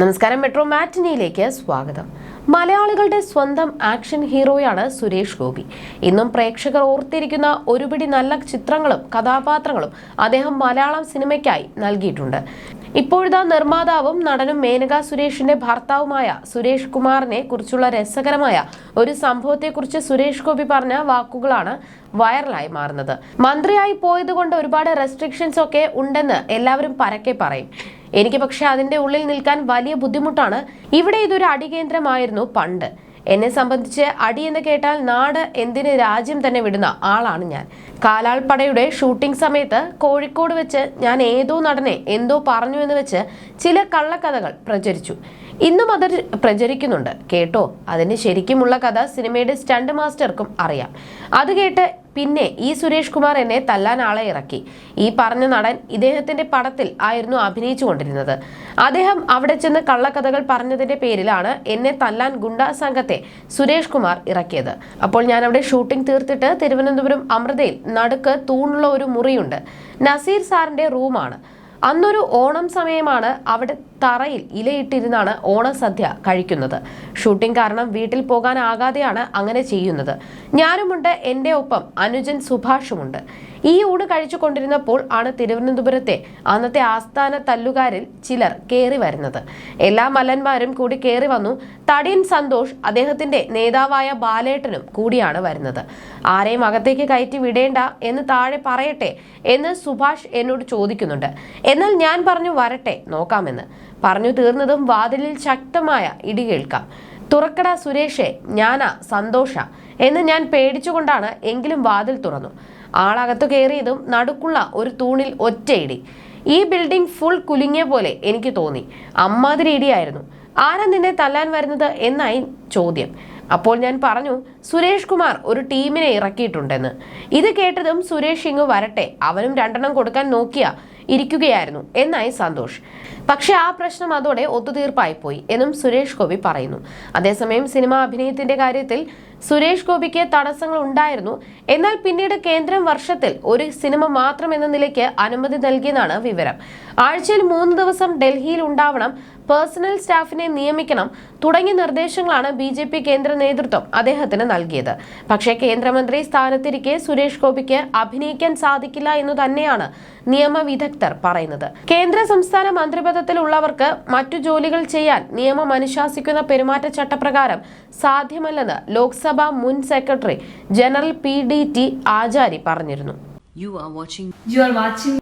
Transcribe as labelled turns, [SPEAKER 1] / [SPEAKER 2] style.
[SPEAKER 1] നമസ്കാരം മെട്രോ മാറ്റിനിയിലേക്ക് സ്വാഗതം. മലയാളികളുടെ സ്വന്തം ആക്ഷൻ ഹീറോയാണ് സുരേഷ് ഗോപി. ഇന്നും പ്രേക്ഷകർ ഓർത്തിരിക്കുന്ന ഒരുപിടി നല്ല ചിത്രങ്ങളും കഥാപാത്രങ്ങളും അദ്ദേഹം മലയാളം സിനിമയ്ക്കായി നൽകിയിട്ടുണ്ട്. ഇപ്പോഴത്തെ നിർമ്മാതാവും നടനും മേനക സുരേഷിന്റെ ഭർത്താവുമായ സുരേഷ് കുമാറിനെ കുറിച്ചുള്ള രസകരമായ ഒരു സംഭവത്തെക്കുറിച്ച് സുരേഷ് ഗോപി പറഞ്ഞ വാക്കുകളാണ് വൈറലായി മാറുന്നത്. മന്ത്രിയായി പോയതുകൊണ്ട് ഒരുപാട് റെസ്ട്രിക്ഷൻസ് ഒക്കെ ഉണ്ടെന്ന് എല്ലാവരും പരക്കെ പറയും. എനിക്ക് പക്ഷെ അതിന്റെ ഉള്ളിൽ നിൽക്കാൻ വലിയ ബുദ്ധിമുട്ടാണ്. ഇവിടെ ഇതൊരു അടികേന്ദ്രമായിരുന്നു പണ്ട്. എന്നെ സംബന്ധിച്ച് അടി എന്ന് കേട്ടാൽ നാട് എന്തിന് രാജ്യം തന്നെ വിടുന്ന ആളാണ് ഞാൻ. കാലാൾപ്പടയുടെ ഷൂട്ടിംഗ് സമയത്ത് കോഴിക്കോട് വെച്ച് ഞാൻ ഏതോ നടനെ എന്തോ പറഞ്ഞു എന്ന് വെച്ച് ചില കള്ളക്കഥകൾ പ്രചരിച്ചു. ഇന്നും അത് പ്രചരിക്കുന്നുണ്ട്. കേട്ടോ അതിന് ശരിക്കുമുള്ള കഥ സിനിമയുടെ സ്റ്റണ്ട് മാസ്റ്റർക്കും അറിയാം. അത് കേട്ട് പിന്നെ ഈ സുരേഷ് കുമാർ എന്നെ തല്ലാൻ ആളെ ഇറക്കി. ഈ പറഞ്ഞ നടൻ ഇദ്ദേഹത്തിന്റെ പടത്തിൽ ആയിരുന്നു അഭിനയിച്ചു കൊണ്ടിരുന്നത്. അദ്ദേഹം അവിടെ ചെന്ന് കള്ളക്കഥകൾ പറഞ്ഞതിന്റെ പേരിലാണ് എന്നെ തല്ലാൻ ഗുണ്ടാ സംഘത്തെ സുരേഷ് കുമാർ ഇറക്കിയത്. അപ്പോൾ ഞാൻ അവിടെ ഷൂട്ടിംഗ് തീർത്തിട്ട് തിരുവനന്തപുരം അമൃതയിൽ നടുക്ക് തൂണുള്ള ഒരു മുറിയുണ്ട്. നസീർ സാറിന്റെ റൂമാണ്. അന്നൊരു ഓണം സമയമാണ് അവിടെ തറയിൽ ഇലയിട്ടിരുന്നാണ് ഓണസദ്യ കഴിക്കുന്നത്. ഷൂട്ടിംഗ് കാരണം വീട്ടിൽ പോകാനാകാതെയാണ് അങ്ങനെ ചെയ്യുന്നത്. ഞാനുമുണ്ട് എന്റെ ഒപ്പം അനുജൻ സുഭാഷുമുണ്ട്. ഈ ഊണ് കഴിച്ചു കൊണ്ടിരുന്നപ്പോൾ ആണ് തിരുവനന്തപുരത്തെ അന്നത്തെ ആസ്ഥാന തല്ലുകാരിൽ ചിലർ കയറി വരുന്നത്. എല്ലാ മല്ലന്മാരും കൂടി കയറി വന്നു. തടിയൻ സന്തോഷ് അദ്ദേഹത്തിന്റെ നേതാവായ ബാലേട്ടനും കൂടിയാണ് വരുന്നത്. ആരെയും അകത്തേക്ക് കയറ്റി വിടേണ്ട എന്ന് താഴെ പറയട്ടെ എന്ന് സുഭാഷ് എന്നോട് ചോദിക്കുന്നുണ്ട്. എന്നാൽ ഞാൻ പറഞ്ഞു വരട്ടെ നോക്കാമെന്ന്. പറഞ്ഞു തീർന്നതും വാതിലിൽ ശക്തമായ ഇടി കേൾക്കാം. തുറക്കട സുരേഷേ ഞാനാ സന്തോഷ എന്ന് ഞാൻ പേടിച്ചുകൊണ്ടാണ് എങ്കിലും വാതിൽ തുറന്നു. ആളകത്തു കയറിയതും നടുക്കുള്ള ഒരു തൂണിൽ ഒറ്റയിടി ഈ ബിൽഡിംഗ് ഫുൾ കുലുങ്ങിയ പോലെ എനിക്ക് തോന്നി. അമ്മാതിരി ഇടിയായിരുന്നു. ആരാ നിന്നെ തല്ലാൻ വരുന്നത് എന്നായി ചോദ്യം. അപ്പോൾ ഞാൻ പറഞ്ഞു സുരേഷ് കുമാർ ഒരു ടീമിനെ ഇറക്കിയിട്ടുണ്ടെന്ന്. ഇത് കേട്ടതും സുരേഷ് ഇങ്ങ് വരട്ടെ. അവനും രണ്ടെണ്ണം കൊടുക്കാൻ നോക്കിയ ഇരിക്കുകയായിരുന്നു. എന്നായി സന്തോഷ്. പക്ഷെ ആ പ്രശ്നം അതോടെ ഒത്തുതീർപ്പായി പോയി എന്നും സുരേഷ് ഗോപി പറയുന്നു. അതേസമയം സിനിമ അഭിനയത്തിന്റെ കാര്യത്തിൽ സുരേഷ് ഗോപിക്ക് തടസ്സങ്ങൾ ഉണ്ടായിരുന്നു. എന്നാൽ പിന്നീട് കേന്ദ്രം വർഷത്തിൽ ഒരു സിനിമ മാത്രം എന്ന നിലയ്ക്ക് അനുമതി നൽകിയെന്നാണ് വിവരം. ആഴ്ചയിൽ മൂന്ന് ദിവസം ഡൽഹിയിൽ ഉണ്ടാവണം പേഴ്സണൽ സ്റ്റാഫിനെ നിയമിക്കണം തുടങ്ങിയ നിർദ്ദേശങ്ങളാണ് ബി ജെ പി കേന്ദ്ര നേതൃത്വം അദ്ദേഹത്തിന് നൽകിയത്. പക്ഷേ കേന്ദ്രമന്ത്രി സ്ഥാനത്തിരിക്കെ സുരേഷ് ഗോപിക്ക് അഭിനയിക്കാൻ സാധിക്കില്ല എന്ന് തന്നെയാണ് നിയമവിദഗ്ധർ പറയുന്നത്. കേന്ദ്ര സംസ്ഥാന മന്ത്രിപദത്തിലുള്ളവർക്ക് മറ്റു ജോലികൾ ചെയ്യാൻ നിയമം അനുശാസിക്കുന്ന പെരുമാറ്റച്ചട്ടപ്രകാരം സാധ്യമല്ലെന്ന് ലോക്സഭാ മുൻ secretary general P D T Achari പറഞ്ഞിരുന്നു.
[SPEAKER 2] You are watching
[SPEAKER 3] You are watching